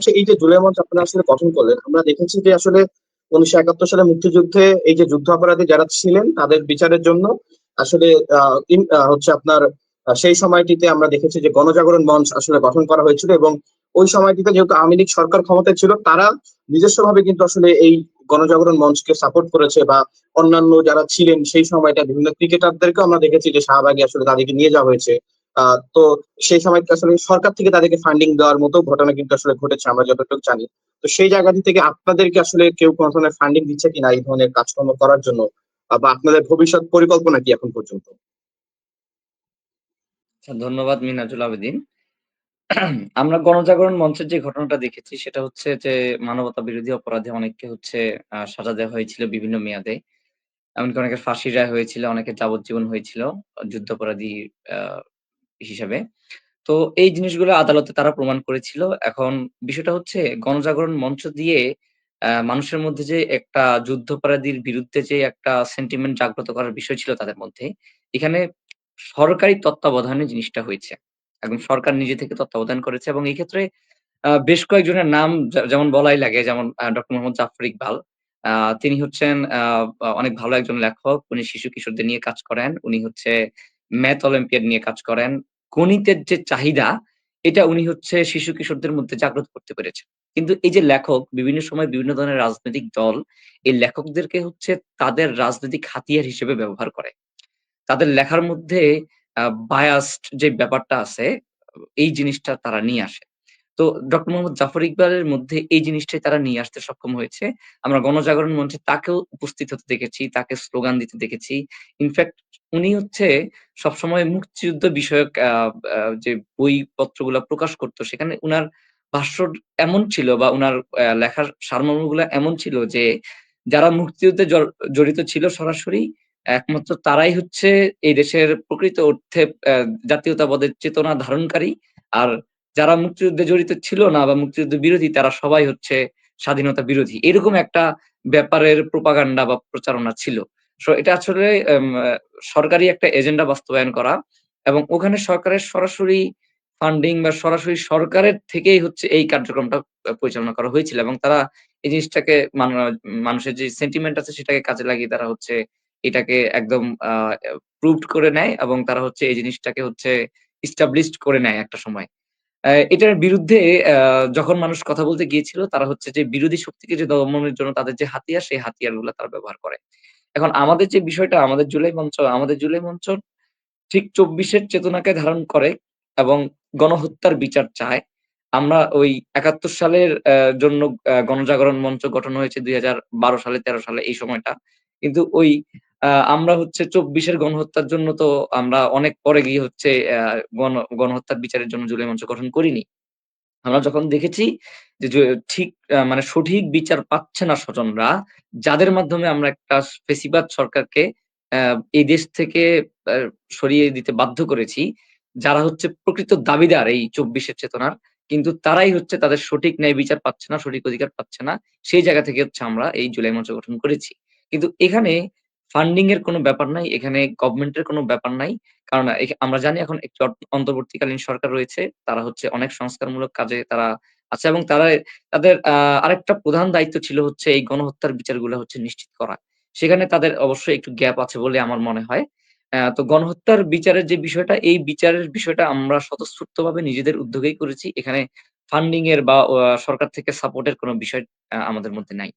এই যে জুলাই মঞ্চ আপনারা আসলে গঠন করলেন, আমরা দেখেছি যে আসলে উনিশশো একাত্তর সালে মুক্তিযুদ্ধে এই যে যুদ্ধ অপরাধী যারা ছিলেন তাদের বিচারের জন্য আসলে হচ্ছে আপনার সেই সময়টিতে আমরা দেখেছি যে গণজাগরণ মঞ্চ আসলে গঠন করা হয়েছিল এবং ওই সময়টিতে যেহেতু আওয়ামী লীগ সরকার ক্ষমতায় ছিল, তারা নিজস্ব ভাবে কিন্তু আসলে এই গণজাগরণ মঞ্চকে সাপোর্ট করেছে বা অন্যান্য যারা ছিলেন সেই সময়টা বিভিন্ন ক্রিকেটারদেরকেও আমরা দেখেছি যে শাহবাগে আসলে তাদেরকে নিয়ে যাওয়া হয়েছে। তো সেই সময় আসলে সরকার থেকে তাদেরকে ফান্ডিং দেওয়ার মতো ঘটনা কিন্তু আসলে ঘটেছে আমরা যতটুকু জানি। তো সেই জায়গাটি থেকে আপনাদেরকে আসলে কেউ কোনো ধরনের ফান্ডিং দিচ্ছে কিনা এই ধরনের কাজকর্ম করার জন্য? বা আপনাদের ভবিষ্যৎ পরিকল্পনা কি এখন পর্যন্ত? আচ্ছা, ধন্যবাদ মিনাজুল আবেদিন। আমরা গণজাগরণ মঞ্চের যে ঘটনাটা দেখেছি সেটা হচ্ছে যে মানবতা বিরোধী অপরাধে অনেককে হচ্ছে সাজা দেওয়া হয়েছিল বিভিন্ন মেয়াদে। এমনকি অনেকের ফাঁসির রায় হয়েছিল অনেকের যাবজ্জীবন হয়েছিল যুদ্ধাপরাধী হিসেবে। তো এই জিনিসগুলো আদালতে তারা প্রমাণ করেছিল। এখন বিষয়টা হচ্ছে গণজাগরণ মঞ্চ দিয়ে মানুষের মধ্যে যে একটা যুদ্ধাপরাধীর বিরুদ্ধে যে একটা সেন্টিমেন্ট জাগ্রত করার বিষয় ছিল তাদের মধ্যে, এখানে সরকারি তত্ত্বাবধানে জিনিসটা হয়েছে। একদম সরকার নিজে থেকে তত্ত্বাবধান করেছে এবং এই ক্ষেত্রে বেশ কয়েকজনের নাম যেমন বলাই লাগে, যেমন ডক্টর মোহাম্মদ জাফর ইকবাল। তিনি হচ্ছেন অনেক ভালো একজন লেখক। উনি শিশু কিশোরদের নিয়ে কাজ করেন। উনি হচ্ছে ম্যাথ অলিম্পিয়াড নিয়ে কাজ করেন। গণিতের যে চাহিদা, এটা উনি হচ্ছে শিশু কিশোরদের মধ্যে জাগ্রত করতে পেরেছেন। কিন্তু এই যে লেখক, বিভিন্ন সময় বিভিন্ন ধরনের রাজনৈতিক দল, এই লেখকদেরকে হচ্ছে তাদের রাজনৈতিক হাতিয়ার হিসেবে ব্যবহার করে। তাদের লেখার মধ্যে বায়াস্ট যে ব্যাপারটা আছে, এই জিনিসটা তারা নিয়ে আসে। তো ডক্টর মোহাম্মদ জাফর ইকবালের মধ্যে এই জিনিসটাই তারা নিয়ে আসতে সক্ষম হয়েছে। আমরা গণজাগরণ মঞ্চে তাকেও উপস্থিত হতে দেখেছি, তাকে স্লোগান দিতে দেখেছি। ইনফ্যাক্ট উনি হচ্ছে সবসময় মুক্তিযুদ্ধ বিষয়ক যে বইপত্রগুলো প্রকাশ করতো, সেখানে উনার ভাষ্য এমন ছিল বা উনার লেখার সারমর্মগুলো এমন ছিল যে যারা মুক্তিযুদ্ধে জড়- জড়িত ছিল সরাসরি, একমাত্র তারাই হচ্ছে এই দেশের প্রকৃত অর্থে জাতীয়তাবাদের চেতনা ধারণকারী। আর যারা মুক্তিযুদ্ধে জড়িত ছিল না বা মুক্তিযুদ্ধ বিরোধী, তারা সবাই হচ্ছে স্বাধীনতা বিরোধী। এরকম একটা ব্যাপারের প্রোপাগান্ডা বা প্রচারণা ছিল। সো এটা আসলে সরকারি একটা এজেন্ডা বাস্তবায়ন করা এবং ওখানে সরকারের সরাসরি ফান্ডিং বা সরাসরি সরকারের থেকেই হচ্ছে এই কার্যক্রমটা পরিচালনা করা হয়েছিল এবং তারা এই জিনিসটাকে মানুষের যে সেন্টিমেন্ট আছে সেটাকে কাজে লাগিয়ে তারা হচ্ছে এটাকে একদম, আহ প্রুভড করে নেয় এবং তারা হচ্ছে এই জিনিসটাকে হচ্ছে ইস্টাবলিশড করে নেয় একটা সময়। এটার বিরুদ্ধে যখন মানুষ কথা বলতে গিয়েছিল, তারা হচ্ছে যে বিরোধী শক্তিকে যে দমনের জন্য তাদের যে হাতিয়ার, সেই হাতিয়ারগুলা তারা ব্যবহার করে। এখন আমাদের যে বিষয়টা, আমাদের জুলাই মঞ্চ, আমাদের জুলাই মঞ্চ ঠিক চব্বিশের চেতনাকে ধারণ করে এবং গণহত্যার বিচার চায়। আমরা ওই একাত্তর সালের জন্য গণজাগরণ মঞ্চ গঠন হয়েছে দুই হাজার বারো সালে, তেরো সালে এই সময়টা। কিন্তু ওই আমরা হচ্ছে চব্বিশের গণহত্যার জন্য তো আমরা অনেক পরে গিয়ে হচ্ছে গণ, গণহত্যার বিচারের জন্য জুলাই মঞ্চ গঠন করিনি। আমরা যখন দেখেছি যে ঠিক মানে সঠিক বিচার পাচ্ছে না স্বজনরা, যাদের মাধ্যমে আমরা একটা ফেসিবাদ সরকারকে এই দেশ থেকে সরিয়ে দিতে বাধ্য করেছি, যারা হচ্ছে প্রকৃত দাবিদার এই চব্বিশের চেতনার, কিন্তু তারাই হচ্ছে তাদের সঠিক ন্যায় বিচার পাচ্ছে না, সঠিক অধিকার পাচ্ছে না, সেই জায়গা থেকে হচ্ছে আমরা এই জুলাই মঞ্চ গঠন করেছি। কিন্তু এখানে ফান্ডিং এর কোনো ব্যাপার নাই, এখানে গভর্নমেন্টের কোনো ব্যাপার নাই। কারণ আমরা জানি এখন একটি অন্তর্বর্তীকালীন সরকার রয়েছে, তারা হচ্ছে অনেক সংস্কারমূলক কাজে তারা আছে এবং তারা, তাদের আরেকটা প্রধান দায়িত্ব ছিল হচ্ছে এই গণহত্যার বিচারগুলো হচ্ছে নিশ্চিত করা। সেখানে তাদের অবশ্যই একটু গ্যাপ আছে বলে আমার মনে হয়। তো গণহত্যার বিচারের যে বিষয়টা, এই বিচারের বিষয়টা আমরা স্বতঃস্ফূর্তভাবে নিজেদের উদ্যোগেই করেছি। এখানে ফান্ডিং এর বা সরকার থেকে সাপোর্টের কোনো বিষয় আমাদের মধ্যে নাই।